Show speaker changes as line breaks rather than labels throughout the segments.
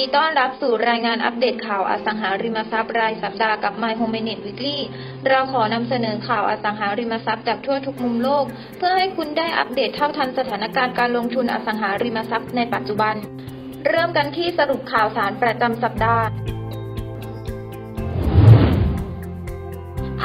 ดีต้อนรับสู่รายงานอัปเดตข่าวอสังหาริมทรัพย์รายสัปดาห์กับ My Home Minute Weekly เราขอนำเสนอข่าวอสังหาริมทรัพย์จากทั่วทุกมุมโลก เพื่อให้คุณได้อัปเดตเท่าทันสถานการณ์การลงทุนอสังหาริมทรัพย์ในปัจจุบัน เริ่มกันที่สรุปข่าวสารประจำสัปดาห์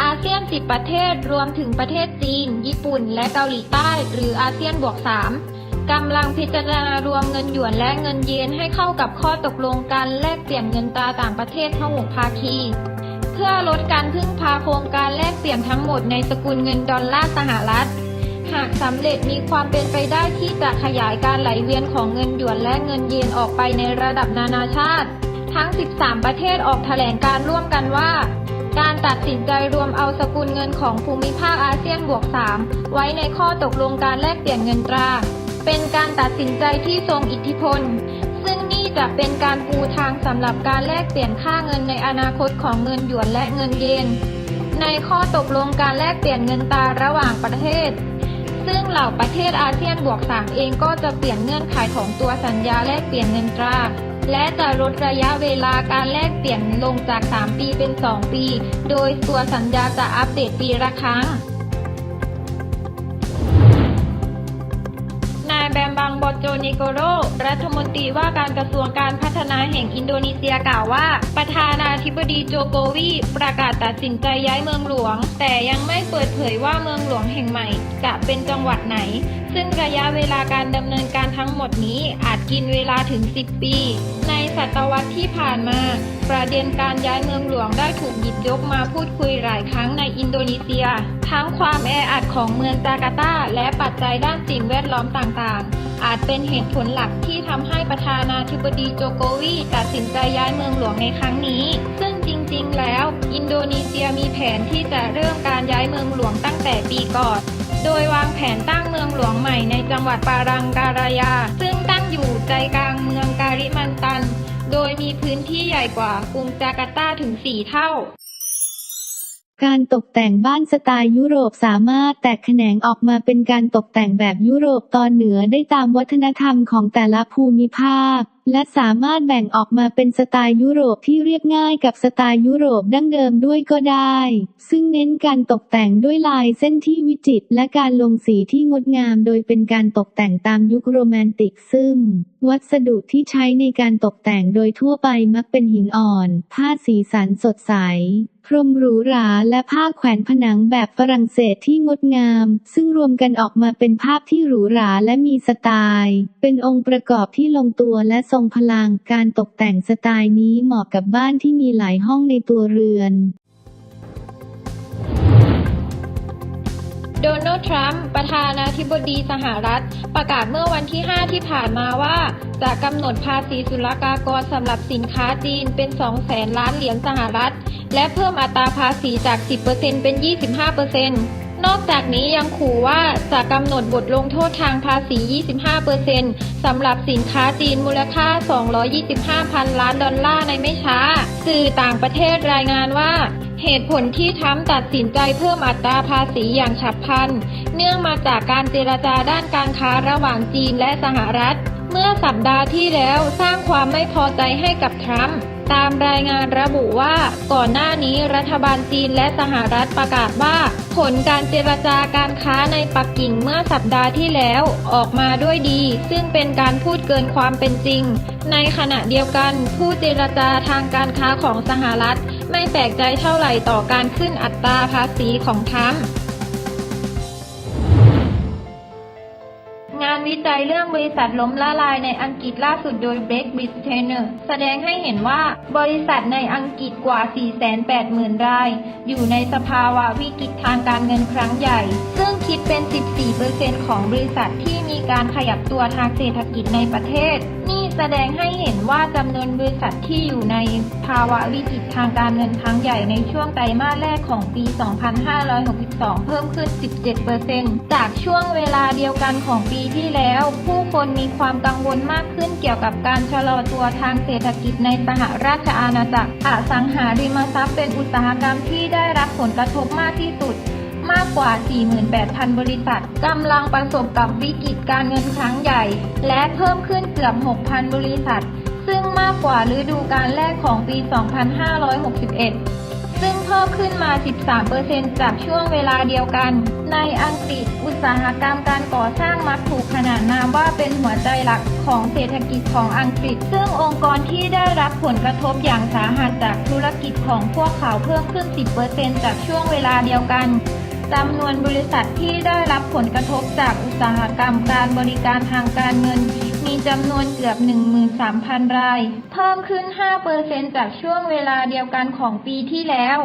อาเซียน 10 ประเทศรวมถึงประเทศจีน ญี่ปุ่น และเกาหลีใต้ หรืออาเซียนบวก 3 กำลังพิจารณารวมเงินหยวนและเงินเยนให้เข้ากับข้อตกลงการแลกเปลี่ยนเงินตราต่างประเทศทั้งหกภาคี เพื่อลดการพึ่งพาโครงการแลกเปลี่ยนทั้งหมดในสกุลเงินดอลลาร์สหรัฐ หากสำเร็จมีความเป็นไปได้ที่จะขยายการไหลเวียนของเงินหยวนและเงินเยนออกไปในระดับนานาชาติ ทั้ง 13 ประเทศออกแถลงการร่วมกันว่าการตัดสินใจรวมเอาสกุลเงินของภูมิภาคอาเซียนบวก 3 ไว้ในข้อตกลงการแลกเปลี่ยนเงินตรา เป็นการตัดสินใจที่ทรงอิทธิพล ซึ่งนี่จะเป็นการปูทางสำหรับการแลกเปลี่ยนค่าเงินในอนาคตของเงินหยวนและเงินเยน ในข้อตกลงการแลกเปลี่ยนเงินตราระหว่างประเทศ ซึ่งเหล่าประเทศอาเซียนบวก3เองก็จะเปลี่ยนเงื่อนไขของตัวสัญญาแลกเปลี่ยนเงินตราและจะลดระยะเวลาการแลกเปลี่ยนลงจาก 3 ปีเป็น 2 ปี โดยตัวสัญญาจะอัปเดตปีละครั้ง แบมบังบอโจนิโกโรรัฐมนตรีว่าการกระทรวงการพัฒนาแห่งอินโดนีเซียกล่าวว่า ประธานาธิบดีโจโกวีประกาศตัดสินใจย้ายเมืองหลวง แต่ยังไม่เปิดเผยว่าเมืองหลวงแห่งใหม่ จะเป็นจังหวัดไหน ซึ่งระยะเวลาการดำเนินการทั้งหมดนี้อาจกินเวลาถึง 10 ปี ศตวรรษที่ผ่านมา ประเด็นการย้ายเมืองหลวงได้ถูกหยิบยกมาพูดคุยหลายครั้งในอินโดนีเซีย ทั้งความแออัดของเมืองจาการ์ตา และปัจจัยด้านสิ่งแวดล้อมต่างๆ อาจเป็นเหตุผลหลักที่ทำให้ประธานาธิบดีโจโกวีตัดสินใจย้ายเมืองหลวงในครั้งนี้ ซึ่งจริงๆ แล้ว อินโดนีเซียมีแผนที่จะเริ่มการย้ายเมืองหลวงตั้งแต่ปีก่อนโดยวางแผนตั้งเมืองหลวงใหม่ในจังหวัดปารังการายา ซึ่งตั้งอยู่ใจกลางเมืองการิมันตัน โดยมีพื้นที่ใหญ่กว่ากรุงจาการ์ตาถึง 4 เท่า
การตกแต่งบ้านสไตล์ยุโรปสามารถแตกแขนงออกมาเป็นการตกแต่งแบบยุโรปตอนเหนือได้ตามวัฒนธรรมของแต่ละภูมิภาค และสามารถแบ่งออกมาเป็นสไตล์ยุโรปที่เรียบง่ายกับสไตล์ยุโรปดั้งเดิมด้วยก็ได้ ซึ่งเน้นการตกแต่งด้วยลายเส้นที่วิจิตรและการลงสีที่งดงาม โดยเป็นการตกแต่งตามยุคโรแมนติกซึ่ง วัสดุที่ใช้ในการตกแต่งโดยทั่วไปมักเป็นหินอ่อน ผ้าสีสันสดใส พรมหรูหราและผ้าแขวนผนังแบบฝรั่งเศสที่งดงาม ซึ่งรวมกันออกมาเป็นภาพที่หรูหราและมีสไตล์ เป็นองค์ประกอบที่ลงตัวและทรงพลังการตกแต่งสไตล์นี้เหมาะกับบ้านที่มีหลายห้องในตัวเรือน
โดนัลด์ ทรัมป์ ประธานาธิบดีสหรัฐ ประกาศเมื่อวันที่ 5 ที่ผ่านมาว่า จะกำหนดภาษีศุลกากรสำหรับสินค้าจีนเป็น 2 แสนล้านเหรียญสหรัฐ และเพิ่มอัตราภาษีจาก 10%เป็น 25% นอกจากนี้ยังขู่ว่าจะกำหนดบทลงโทษทางภาษี 25%สำหรับสินค้าจีนมูลค่า 225พันล้านดอลลาร์ในไม่ช้า สื่อต่างประเทศรายงานว่าเหตุผลที่ทรัมป์ตัดสินใจเพิ่มอัตราภาษีอย่างฉับพลัน เนื่องมาจากการเจรจาด้านการค้าระหว่างจีนและสหรัฐ เมื่อสัปดาห์ที่แล้วสร้างความไม่พอใจให้กับทรัมป์ตามรายงานระบุว่าก่อนหน้านี้รัฐบาลจีนและสหรัฐประกาศว่า ผลการเจรจาการค้าในปักกิ่งเมื่อสัปดาห์ที่แล้วออกมาด้วยดี ซึ่งเป็นการพูดเกินความเป็นจริง ในขณะเดียวกัน ผู้เจรจาทางการค้าของสหรัฐ ไม่แปลกใจเท่าไหร่ต่อการขึ้นอัตราภาษีของทั้ง วิจัยเรื่องบริษัทล้มละลายในอังกฤษล่าสุดโดย b r e a k b r i t t a n e r แสดงให้เห็นว่าบริษัทในอังกฤษกว่า 480,000 ราย อยู่ในสภาวะวิกฤตทางการเงินครั้งใหญ่ ซึ่งคิดเป็น 14%ของบริษัทที่มีการขยับตัวทางเศรษฐกิจในประเทศ แสดงให้เห็นว่าจำนวนบริษัทที่อยู่ในภาวะวิกฤตทางการเงินครั้งใหญ่ในช่วงไตรมาสแรกของปี 2562 เพิ่มขึ้น 17%จากช่วงเวลาเดียวกันของปีที่แล้ว ผู้คนมีความกังวลมากขึ้นเกี่ยวกับการชะลอตัวทางเศรษฐกิจในสหราชอาณาจักร อสังหาริมทรัพย์เป็นอุตสาหกรรมที่ได้รับผลกระทบมากที่สุด มากกว่า 48,000 บริษัทกำลังประสบกับวิกฤตการเงินครั้งใหญ่ และเพิ่มขึ้นเกือบ 6,000 บริษัท ซึ่งมากกว่าฤดูกาลแรกของปี 2561 ซึ่งเพิ่มขึ้นมา 13%จากช่วงเวลาเดียวกัน ในอังกฤษ อุตสาหกรรมการก่อสร้างมักถูกขนานนามว่าเป็นหัวใจหลักของเศรษฐกิจของอังกฤษ ซึ่งองค์กรที่ได้รับผลกระทบอย่างสาหัสจากธุรกิจของพวกเขาเพิ่มขึ้น 10%จากช่วงเวลาเดียวกัน จำนวนบริษัทที่ได้รับผลกระทบจากอุตสาหกรรมการบริการทางการเงิน มีจำนวนเกือบ 13,000 ราย เพิ่มขึ้น 5%จากช่วงเวลาเดียวกันของปีที่แล้ว